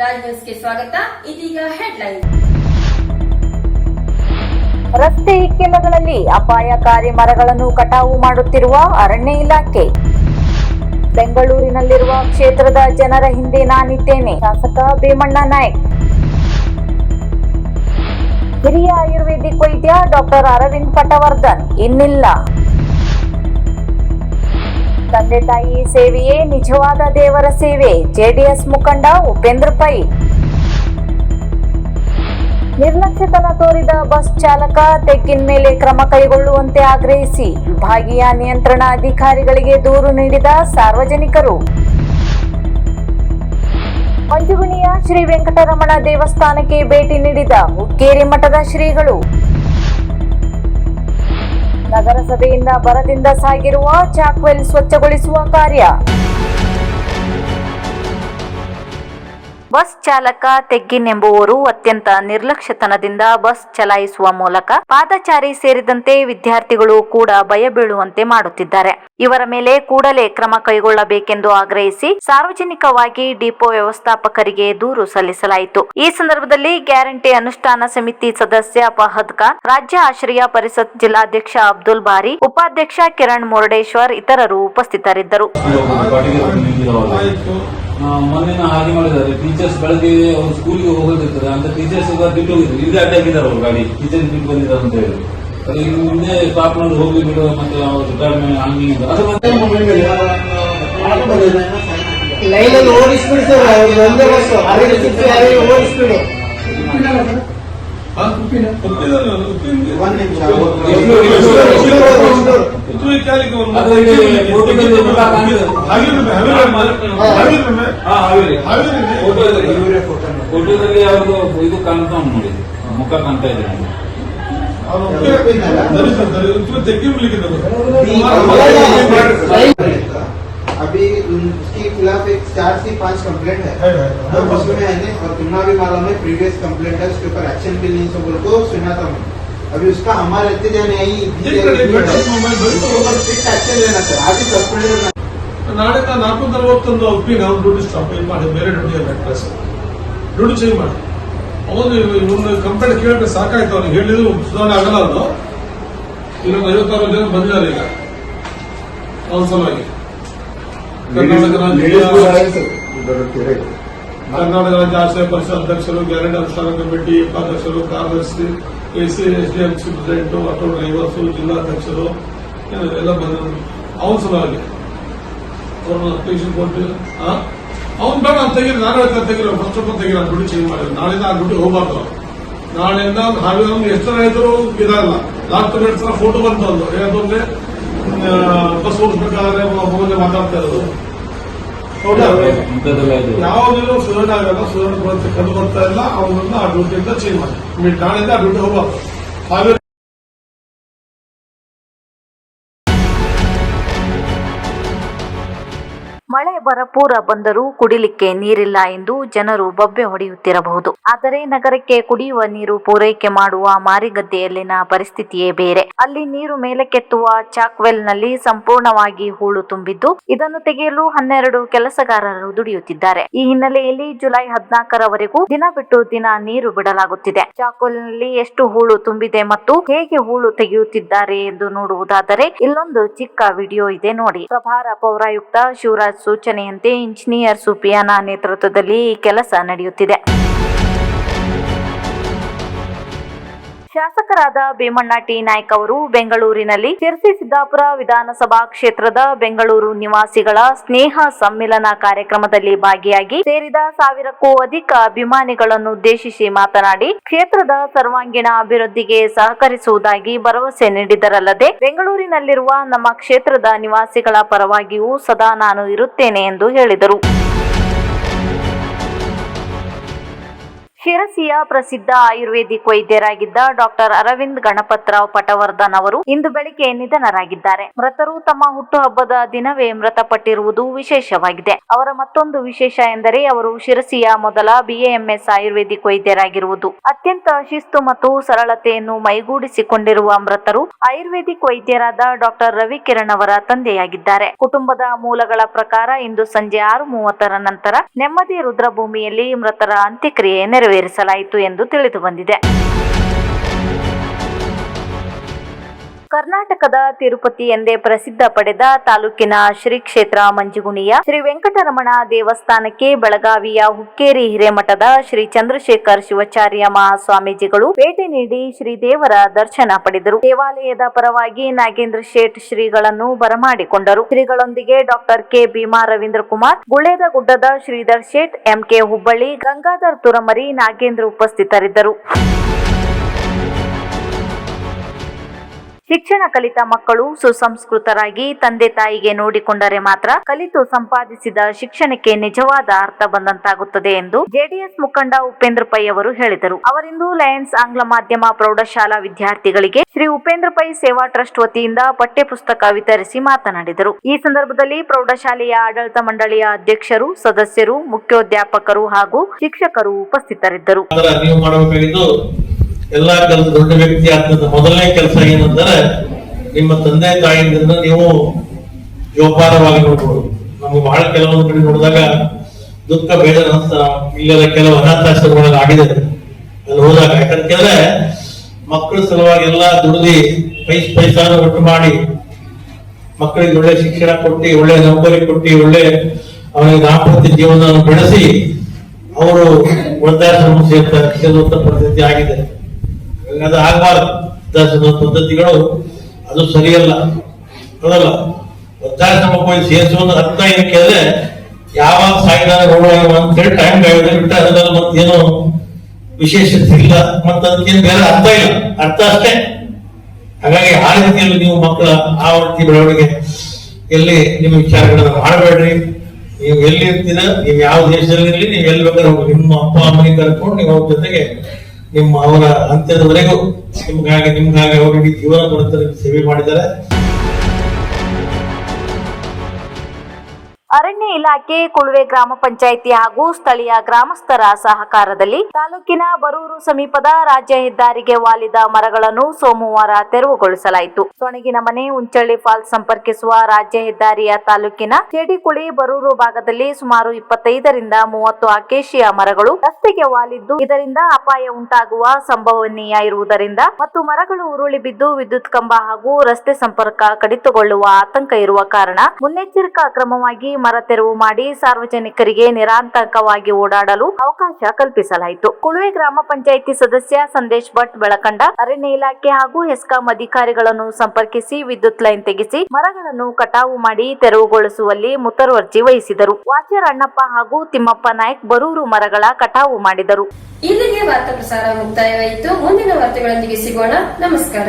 ರಾಜ್ ನ್ಯೂಸ್ಗೆ ಸ್ವಾಗತ. ಇದೀಗ ಹೆಡ್ಲೈನ್ ರಸ್ತೆ ಇಕ್ಕೆಲಗಳಲ್ಲಿ ಅಪಾಯಕಾರಿ ಮರಗಳನ್ನು ಕಟಾವು ಮಾಡುತ್ತಿರುವ ಅರಣ್ಯ ಇಲಾಖೆ. ಬೆಂಗಳೂರಿನಲ್ಲಿರುವ ಕ್ಷೇತ್ರದ ಜನರ ಹಿಂದೆ ನಾನಿದ್ದೇನೆ, ಶಾಸಕ ಭೀಮಣ್ಣ ನಾಯ್ಕ್. ಹಿರಿಯ ಆಯುರ್ವೇದಿಕ್ ವೈದ್ಯ ಡಾಕ್ಟರ್ ಅರವಿಂದ್ ಪಟವರ್ಧನ್, ಇನ್ನಿಲ್ಲ. ತಂದೆ ತಾಯಿ ಸೇವೆಯೇ ನಿಜವಾದ ದೇವರ ಸೇವೆ. ಜೆಡಿಎಸ್ ಮುಖಂಡ ಉಪೇಂದ್ರ ಪೈ. ನಿರ್ಲಕ್ಷ್ಯತನ ತೋರಿದ ಬಸ್ ಚಾಲಕ ತೆಕ್ಕಿನ ಮೇಲೆ ಕ್ರಮ ಕೈಗೊಳ್ಳುವಂತೆ ಆಗ್ರಹಿಸಿ ವಿಭಾಗೀಯ ನಿಯಂತ್ರಣ ಅಧಿಕಾರಿಗಳಿಗೆ ದೂರು ನೀಡಿದ ಸಾರ್ವಜನಿಕರು. ಮಂಜುಗುಣಿಯ ಶ್ರೀ ವೆಂಕಟರಮಣ ದೇವಸ್ಥಾನಕ್ಕೆ ಭೇಟಿ ನೀಡಿದ ಹುಕ್ಕೇರಿ ಮಠದ ಶ್ರೀಗಳು. ನಗರಸಭೆಯಿಂದ ಬರದಿಂದ ಸಾಗಿರುವ ಚಾಕ್ವೆಲ್ ಸ್ವಚ್ಛಗೊಳಿಸುವ ಕಾರ್ಯ. ಬಸ್ ಚಾಲಕ ತೆಗ್ಗಿನ್ ಎಂಬುವರು ಅತ್ಯಂತ ನಿರ್ಲಕ್ಷ್ಯತನದಿಂದ ಬಸ್ ಚಲಾಯಿಸುವ ಮೂಲಕ ಪಾದಚಾರಿ ಸೇರಿದಂತೆ ವಿದ್ಯಾರ್ಥಿಗಳು ಕೂಡ ಭಯ ಬೀಳುವಂತೆ ಮಾಡುತ್ತಿದ್ದಾರೆ. ಇವರ ಮೇಲೆ ಕೂಡಲೇ ಕ್ರಮ ಕೈಗೊಳ್ಳಬೇಕೆಂದು ಆಗ್ರಹಿಸಿ ಸಾರ್ವಜನಿಕವಾಗಿ ಡಿಪೋ ವ್ಯವಸ್ಥಾಪಕರಿಗೆ ದೂರು ಸಲ್ಲಿಸಲಾಯಿತು. ಈ ಸಂದರ್ಭದಲ್ಲಿ ಗ್ಯಾರಂಟಿ ಅನುಷ್ಠಾನ ಸಮಿತಿ ಸದಸ್ಯ ಫಹದ್ ಖಾನ್, ರಾಜ್ಯ ಆಶ್ರಯ ಪರಿಷತ್ ಜಿಲ್ಲಾಧ್ಯಕ್ಷ ಅಬ್ದುಲ್ ಬಾರಿ, ಉಪಾಧ್ಯಕ್ಷ ಕಿರಣ್ ಮುರುಡೇಶ್ವರ್ ಇತರರು ಉಪಸ್ಥಿತರಿದ್ದರು. ಪಾಟಿಗೆ ನಿಂತಿದ್ದಾವಲ್ಲ. ಆ, ಮೊನ್ನೆ ನಾ ಹಾಗೆ ಮಾಡಿದ್ದಾರೆ. ಟೀಚರ್ಸ್ ಬೆಳಗ್ಗೆ ಅವ್ರು ಸ್ಕೂಲಿಗೆ ಹೋಗೋದಿರ್ತಾರೆ ಅಂತ ಟೀಚರ್ಸ್ ಬಿಟ್ಟು ಹೋಗಿದ್ರು. ಇದೇ ಅಡ್ಡ ಹಾಕಿದ್ದಾರೆ ಅವ್ರು ಗಾಡಿ. ಟೀಚರ್ಸ್ ಬಿಟ್ಟು ಬಂದಿದ್ದಾರೆ ಅಂತ ಹೇಳಿ ಅದು ಇನ್ನು ಮುಂದೆ ಸ್ಟಾಪ್ ಮಾಡಿ ಹೋಗಿ ಬಿಡುವ ಮತ್ತೆ ಅವ್ರು ಕಡಿಮೆ ಹಂಗೆ ಹಿಂಗೆ. ಅಂತ. ಅದು ಮತ್ತೆ ಲೈನಲ್ಲಿ ಓಡಿಸ್ಬಿಡಿ ಸರ್ ಅವ್ರು ಒಂದೇ ಬಸ್. ಅರವತ್ತು ಸಿಕ್ಸ್ ಯಾರಿಗೆ ಓಡಿಸ್ಬಿಡಿ. ಅದು ಇಲ್ಲಿ ಫೋಟೋದಲ್ಲಿ ಅವ್ರದ್ದು ಇದು ಕಾಣ್ತಾ ಉಂಟು ನೋಡಿ ಮುಖ ಕಾಣ್ತಾ ಇದೆ ನನಗೆ. अभी उसके खिलाफ एक चार से पांच कंप्लेंट है तो उसमें मैंने और तुम्हारा भी मालूम है प्रीवियस कंप्लेंट है उसके ऊपर एक्शन भी नहीं सब बोल को सुना था मैं अभी उसका हमारे रहते जाने आई स्ट्रिक्ट एक्शन लेना सर अभी सस्पेंड ನಾಳೆಯಿಂದ ನಾಲ್ಕು ನಲವತ್ತೊಂದು ಉಪ್ಪಿನ ಅವ್ನು ಡ್ಯೂಟಿ ಸ್ಟಾಪ್ ಇದು ಮಾಡಿ ಬೇರೆ ಡ್ಯೂಟಿ ಅಡ್ರೆಸ್ ಡ್ಯೂಟಿ ಚೇಂಜ್ ಮಾಡಿ ಅವನು ಇವನು ಕಂಪ್ಲೇಂಟ್ ಕೇಳಿದ್ರೆ ಸಾಕಾಯ್ತು ಅವ್ನಿಗೆ ಹೇಳಿದ್ರು ಸುಧಾರಣೆ ಆಗಲ್ಲ ಅವನು ಇನ್ನೊಂದು ಐವತ್ತಾರು ಜನ ಬಂದಿದ್ದಾರೆ ಈಗ ಅವನ ಸಲುವಾಗಿ ಕರ್ನಾಟಕ ರಾಜ್ಯ ಕರ್ನಾಟಕ ರಾಜ್ಯ ಆಶ್ರಯ ಪರಿಷತ್ ಅಧ್ಯಕ್ಷರು ಗ್ಯಾರಂಟಿ ಅನುಷ್ಠಾನ ಕಮಿಟಿ ಉಪಾಧ್ಯಕ್ಷರು ಕಾರ್ಯದರ್ಶಿ AC S D M C president auto drivers ಜಿಲ್ಲಾಧ್ಯಕ್ಷರು ಎಲ್ಲ ಬಂದರು ಅವನ ಸಲುವಾಗಿ. ಅವ್ರನ್ನ ಕೊಟ್ಟು ಅವ್ನು ಬೇಡ ಅಂತ ತೆಗೀರಿ ನಾನು ಹೇಳ್ತಾ ತೆಗೀರಿ ಫಸ್ಟ್ ಆಫ್ ಆಲ್ ತೆಗಿರ ದುಡ್ಡು ಚೇಂಜ್ ಮಾಡಿದ್ರು. ನಾಳೆಯಿಂದ ಆ ದುಡ್ಡು ಹೋಗ್ಬಾರ್ದು. ನಾಳೆಯಿಂದ ಹಾಗೆ ಎಷ್ಟು ಜನ ಇದ್ರು ಇದಾಗಲ್ಲ. ಸಲ ಫೋಟೋ ಬಂತು ಒಂದು ಏನಂದ್ರೆ ಬಸ್ ಓಡಿಸ್ಬೇಕಾದ್ರೆ ಹೋಗಿ ಮಾತಾಡ್ತಾ ಇರೋದು. ಯಾವುದಿದ್ರು ಸುಧಾರಣೆ ಆಗಲ್ಲ ಸುಧಾರಣೆ ಕಂಡು ಬರ್ತಾ ಇಲ್ಲ ಅವನನ್ನ ಆ ಡ್ಯೂಟಿಯಿಂದ ಚೇಂಜ್ ಮಾಡಿ ನಾಳೆಯಿಂದ ಆ ಡ್ಯೂಟಿ ಹೋಗ್ಬಾರ್ದು. ಬರಪೂರ ಬಂದರೂ ಕುಡಿಲಿಕ್ಕೆ ನೀರಿಲ್ಲ ಎಂದು ಜನರು ಬೊಬ್ಬೆ ಹೊಡೆಯುತ್ತಿರಬಹುದು. ಆದರೆ ನಗರಕ್ಕೆ ಕುಡಿಯುವ ನೀರು ಪೂರೈಕೆ ಮಾಡುವ ಮಾರಿಗದ್ದೆಯಲ್ಲಿನ ಪರಿಸ್ಥಿತಿಯೇ ಬೇರೆ. ಅಲ್ಲಿ ನೀರು ಮೇಲಕ್ಕೆತ್ತುವ ಚಾಕ್ವೆಲ್ನಲ್ಲಿ ಸಂಪೂರ್ಣವಾಗಿ ಹೂಳು ತುಂಬಿದ್ದು, ಇದನ್ನು ತೆಗೆಯಲು ಹನ್ನೆರಡು ಕೆಲಸಗಾರರು ದುಡಿಯುತ್ತಿದ್ದಾರೆ. ಈ ಹಿನ್ನೆಲೆಯಲ್ಲಿ ಜುಲೈ ಹದಿನಾಲ್ಕರವರೆಗೂ ದಿನ ಬಿಟ್ಟು ದಿನ ನೀರು ಬಿಡಲಾಗುತ್ತಿದೆ. ಚಾಕ್ವೆಲ್ನಲ್ಲಿ ಎಷ್ಟು ಹೂಳು ತುಂಬಿದೆ ಮತ್ತು ಹೇಗೆ ಹೂಳು ತೆಗೆಯುತ್ತಿದ್ದಾರೆ ಎಂದು ನೋಡುವುದಾದರೆ, ಇಲ್ಲೊಂದು ಚಿಕ್ಕ ವಿಡಿಯೋ ಇದೆ ನೋಡಿ. ಪ್ರಭಾರ ಪೌರಾಯುಕ್ತ ಶಿವರಾಜ್ ಸೂಚನೆಯಂತೆ ಇಂಜಿನಿಯರ್ ಸುಪಿಯಾನ ನೇತೃತ್ವದಲ್ಲಿ ಈ ಕೆಲಸ ನಡೆಯುತ್ತಿದೆ. ಶಾಸಕರಾದ ಭೀಮಣ್ಣ ಟಿ ನಾಯ್ಕ್ ಅವರು ಬೆಂಗಳೂರಿನಲ್ಲಿ ಶಿರಸಿ ಸಿದ್ದಾಪುರ ವಿಧಾನಸಭಾ ಕ್ಷೇತ್ರದ ಬೆಂಗಳೂರು ನಿವಾಸಿಗಳ ಸ್ನೇಹ ಸಮ್ಮಿಲನ ಕಾರ್ಯಕ್ರಮದಲ್ಲಿ ಭಾಗಿಯಾಗಿ ಸೇರಿದ ಸಾವಿರಕ್ಕೂ ಅಧಿಕ ಅಭಿಮಾನಿಗಳನ್ನು ಉದ್ದೇಶಿಸಿ ಮಾತನಾಡಿ, ಕ್ಷೇತ್ರದ ಸರ್ವಾಂಗೀಣ ಅಭಿವೃದ್ಧಿಗೆ ಸಹಕರಿಸುವುದಾಗಿ ಭರವಸೆ ನೀಡಿದರಲ್ಲದೆ, ಬೆಂಗಳೂರಿನಲ್ಲಿರುವ ನಮ್ಮ ಕ್ಷೇತ್ರದ ನಿವಾಸಿಗಳ ಪರವಾಗಿಯೂ ಸದಾ ನಾನು ಇರುತ್ತೇನೆ ಎಂದು ಹೇಳಿದರು. ಶಿರಸಿಯ ಪ್ರಸಿದ್ಧ ಆಯುರ್ವೇದಿಕ್ ವೈದ್ಯರಾಗಿದ್ದ ಡಾಕ್ಟರ್ ಅರವಿಂದ್ ಗಣಪತ್ರಾವ್ ಪಟವರ್ಧನ್ ಅವರು ಇಂದು ಬೆಳಿಗ್ಗೆ ನಿಧನರಾಗಿದ್ದಾರೆ. ಮೃತರು ತಮ್ಮ ಹುಟ್ಟುಹಬ್ಬದ ದಿನವೇ ಮೃತಪಟ್ಟಿರುವುದು ವಿಶೇಷವಾಗಿದೆ. ಅವರ ಮತ್ತೊಂದು ವಿಶೇಷ ಎಂದರೆ ಅವರು ಶಿರಸಿಯ ಮೊದಲ ಬಿಎಎಂಎಸ್ ಆಯುರ್ವೇದಿಕ್ ವೈದ್ಯರಾಗಿರುವುದು. ಅತ್ಯಂತ ಶಿಸ್ತು ಮತ್ತು ಸರಳತೆಯನ್ನು ಮೈಗೂಡಿಸಿಕೊಂಡಿರುವ ಮೃತರು ಆಯುರ್ವೇದಿಕ್ ವೈದ್ಯರಾದ ಡಾಕ್ಟರ್ ರವಿಕಿರಣ್ ಅವರ ತಂದೆಯಾಗಿದ್ದಾರೆ. ಕುಟುಂಬದ ಮೂಲಗಳ ಪ್ರಕಾರ ಇಂದು ಸಂಜೆ ಆರು ಮೂವತ್ತರ ನಂತರ ನೆಮ್ಮದಿ ರುದ್ರಭೂಮಿಯಲ್ಲಿ ಮೃತರ ಅಂತ್ಯಕ್ರಿಯೆ ನೆರವೇರಿಸಲಾಯಿತು ಎಂದು ತಿಳಿದು ಕರ್ನಾಟಕದ ತಿರುಪತಿ ಎಂದೇ ಪ್ರಸಿದ್ಧ ಪಡೆದ ತಾಲೂಕಿನ ಶ್ರೀ ಕ್ಷೇತ್ರ ಮಂಜುಗುಣಿಯ ಶ್ರೀ ವೆಂಕಟರಮಣ ದೇವಸ್ಥಾನಕ್ಕೆ ಬೆಳಗಾವಿಯ ಹುಕ್ಕೇರಿ ಹಿರೇಮಠದ ಶ್ರೀ ಚಂದ್ರಶೇಖರ್ ಶಿವಾಚಾರ್ಯ ಮಹಾಸ್ವಾಮೀಜಿಗಳು ಭೇಟಿ ನೀಡಿ ಶ್ರೀ ದೇವರ ದರ್ಶನ ಪಡೆದರು. ದೇವಾಲಯದ ಪರವಾಗಿ ನಾಗೇಂದ್ರ ಶೇಟ್ ಶ್ರೀಗಳನ್ನು ಬರಮಾಡಿಕೊಂಡರು. ಶ್ರೀಗಳೊಂದಿಗೆ ಡಾಕ್ಟರ್ ಕೆ ಭೀಮಾ ರವೀಂದ್ರ ಕುಮಾರ್ ಗುಳೇದ ಗುಡ್ಡದ ಶ್ರೀಧರ್ ಶೇಟ್ ಎಂಕೆ ಹುಬ್ಬಳ್ಳಿ, ಗಂಗಾಧರ್ ತುರಮರಿ, ನಾಗೇಂದ್ರ ಉಪಸ್ಥಿತರಿದ್ದರು. ಶಿಕ್ಷಣ ಕಲಿತ ಮಕ್ಕಳು ಸುಸಂಸ್ಕೃತರಾಗಿ ತಂದೆ ತಾಯಿಗೆ ನೋಡಿಕೊಂಡರೆ ಮಾತ್ರ ಕಲಿತು ಸಂಪಾದಿಸಿದ ಶಿಕ್ಷಣಕ್ಕೆ ನಿಜವಾದ ಅರ್ಥ ಬಂದಂತಾಗುತ್ತದೆ ಎಂದು ಜೆಡಿಎಸ್ ಮುಖಂಡ ಉಪೇಂದ್ರ ಪೈ ಅವರು ಹೇಳಿದರು. ಅವರಿಂದು ಲಯನ್ಸ್ ಆಂಗ್ಲ ಮಾಧ್ಯಮ ಪ್ರೌಢಶಾಲಾ ವಿದ್ಯಾರ್ಥಿಗಳಿಗೆ ಶ್ರೀ ಉಪೇಂದ್ರ ಪೈ ಸೇವಾ ಟ್ರಸ್ಟ್ ವತಿಯಿಂದ ಪಠ್ಯಪುಸ್ತಕ ವಿತರಿಸಿ ಮಾತನಾಡಿದರು. ಈ ಸಂದರ್ಭದಲ್ಲಿ ಪ್ರೌಢಶಾಲೆಯ ಆಡಳಿತ ಮಂಡಳಿಯ ಅಧ್ಯಕ್ಷರು, ಸದಸ್ಯರು ಮುಖ್ಯೋಧ್ಯಾಪಕರು ಹಾಗೂ ಶಿಕ್ಷಕರು ಉಪಸ್ಥಿತರಿದ್ದರು. ಎಲ್ಲಾ ಕೆಲಸ, ದೊಡ್ಡ ವ್ಯಕ್ತಿ ಆಗ್ತದ ಮೊದಲನೇ ಕೆಲಸ ಏನಂದ್ರೆ, ನಿಮ್ಮ ತಂದೆ ತಾಯಿಯಿಂದ ನೀವು ಜೋಪಾನವಾಗಿ ನೋಡ್ಬೋದು. ನಮ್ಗೆ ಬಹಳ ಕೆಲವೊಂದು ಕಡೆ ನೋಡಿದಾಗ ದುಃಖ, ಬೇಜಾರ ಇಲ್ಲೆಲ್ಲ ಕೆಲವು ಅನಾಥಾಶ್ರಮಗಳಲ್ಲಿ ಆಗಿದೆ. ಅಲ್ಲಿ ಹೋದಾಗ ಯಾಕಂತಂದ್ರೆ ಮಕ್ಕಳ ಸಲುವಾಗಿ ಎಲ್ಲ ದುಡಿದು ಪೈಸ್, ಪೈಸಾನು ಒಟ್ಟು ಮಾಡಿ ಮಕ್ಕಳಿಗೆ ಒಳ್ಳೆ ಶಿಕ್ಷಣ ಕೊಟ್ಟು, ಒಳ್ಳೆ ನೌಕರಿ ಕೊಟ್ಟು, ಒಳ್ಳೆ ಅವನಿಗೆ ದಾಂಪತ್ಯ ಜೀವನ ಬೆಳೆಸಿ, ಅವರು ವೃದ್ಧಾಶ್ರಮ ಸೇರ್ತಾರೆ ಪರಿಸ್ಥಿತಿ ಆಗಿದೆ. ಅದು ಆಗಬಾರ್ದು. ಪದ್ಧತಿಗಳು ಅದು ಸರಿಯಲ್ಲ. ಅದಲ್ಲ ವೃದ್ಧಾಶ್ರಮಕ್ಕೆ ಹೋಗಿ ಸೇರಿಸುವ ಅರ್ಥ ಏನು ಕೇಳಿದ್ರೆ, ಯಾವಾಗ ಸಾಯಿದಾಗ ಅಂತ ಹೇಳಿ ಟೈಮ್ ಕಾಯೋದು ಬಿಟ್ಟು ಅದರಲ್ಲಿ ಮತ್ತೇನು ವಿಶೇಷತೆ ಇಲ್ಲ ಮತ್ತೆ ಅದಕ್ಕೇನು ಬೇರೆ ಅರ್ಥ ಇಲ್ಲ. ಅರ್ಥ ಅಷ್ಟೇ. ಹಾಗಾಗಿ ಆ ರೀತಿಯಲ್ಲಿ ನೀವು ಮಕ್ಕಳ ಆ ರೀತಿ ಬೆಳವಣಿಗೆ ಎಲ್ಲಿ ನಿಮ್ಮ ವಿಚಾರಗಳನ್ನು ಮಾಡಬೇಡ್ರಿ. ನೀವು ಎಲ್ಲಿ ಇರ್ತೀರ, ನೀವು ಯಾವ ದೇಶದಲ್ಲಿ ಇರಲಿ ನೀವು ಎಲ್ಲಿ ಬೇಕಾದ್ರೆ ನಿಮ್ಮ ಅಪ್ಪ, ಅಮ್ಮನಿಗೆ ಕರ್ಕೊಂಡು ನೀವು ಅವ್ರ ಜೊತೆಗೆ ನಿಮ್ಮ ಅವರ ಅಂತ್ಯದವರೆಗೂ ನಿಮ್ಗಾಗಿ ನಿಮ್ಗಾಗಿ ಅವರಿಗೆ ಜೀವನ ಕೊಡುತ್ತಾರೆ ಸೇವೆ ಮಾಡಿದ್ದಾರೆ. ಅರಣ್ಯ ಇಲಾಖೆ ಕುಳುವೆ ಗ್ರಾಮ ಪಂಚಾಯಿತಿ ಹಾಗೂ ಸ್ಥಳೀಯ ಗ್ರಾಮಸ್ಥರ ಸಹಕಾರದಲ್ಲಿ ತಾಲೂಕಿನ ಬರೂರು ಸಮೀಪದ ರಾಜ್ಯ ಹೆದ್ದಾರಿಗೆ ವಾಲಿದ ಮರಗಳನ್ನು ಸೋಮವಾರ ತೆರವುಗೊಳಿಸಲಾಯಿತು. ಸೊಣಗಿನ ಮನೆ ಉಂಚಳ್ಳಿ ಫಾಲ್ಸ್ ಸಂಪರ್ಕಿಸುವ ರಾಜ್ಯ ಹೆದ್ದಾರಿಯ ತಾಲೂಕಿನ ಕೆಡಿಕುಳಿ ಬರೂರು ಭಾಗದಲ್ಲಿ ಸುಮಾರು ಇಪ್ಪತ್ತೈದರಿಂದ ಮೂವತ್ತು ಅಕೇಶಿಯ ಮರಗಳು ರಸ್ತೆಗೆ ವಾಲಿದ್ದು, ಇದರಿಂದ ಅಪಾಯ ಉಂಟಾಗುವ ಸಂಭವನೀಯ ಇರುವುದರಿಂದ ಮತ್ತು ಮರಗಳು ಉರುಳಿ ಬಿದ್ದು ವಿದ್ಯುತ್ ಕಂಬ ಹಾಗೂ ರಸ್ತೆ ಸಂಪರ್ಕ ಕಡಿತಗೊಳ್ಳುವ ಆತಂಕ ಇರುವ ಕಾರಣ ಮುನ್ನೆಚ್ಚರಿಕಾ ಕ್ರಮವಾಗಿ ಮರ ತೆರವು ಮಾಡಿ ಸಾರ್ವಜನಿಕರಿಗೆ ನಿರಾತಂಕವಾಗಿ ಓಡಾಡಲು ಅವಕಾಶ ಕಲ್ಪಿಸಲಾಯಿತು. ಕುಳುವೆ ಗ್ರಾಮ ಪಂಚಾಯಿತಿ ಸದಸ್ಯ ಸಂದೇಶ್ ಭಟ್ ಬೆಳಕಂಡ ಅರಣ್ಯ ಇಲಾಖೆ ಹಾಗೂ ಹೆಸ್ಕಾಂ ಅಧಿಕಾರಿಗಳನ್ನು ಸಂಪರ್ಕಿಸಿ ವಿದ್ಯುತ್ ಲೈನ್ ತೆಗೆಸಿ ಮರಗಳನ್ನು ಕಟಾವು ಮಾಡಿ ತೆರವುಗೊಳಿಸುವಲ್ಲಿ ಮುತರ್ವರ್ಜಿ ವಹಿಸಿದರು. ವಾಚರ್ ಅಣ್ಣಪ್ಪ ಹಾಗೂ ತಿಮ್ಮಪ್ಪ ನಾಯ್ಕ್ ಬರೂರು ಮರಗಳ ಕಟಾವು ಮಾಡಿದರು. ಇಲ್ಲಿಗೆ ವಾರ್ತಾ ಪ್ರಸಾರ ಮುಕ್ತಾಯವಾಯಿತು. ಮುಂದಿನ ವಾರ್ತೆಗಳೊಂದಿಗೆ ಸಿಗೋಣ. ನಮಸ್ಕಾರ.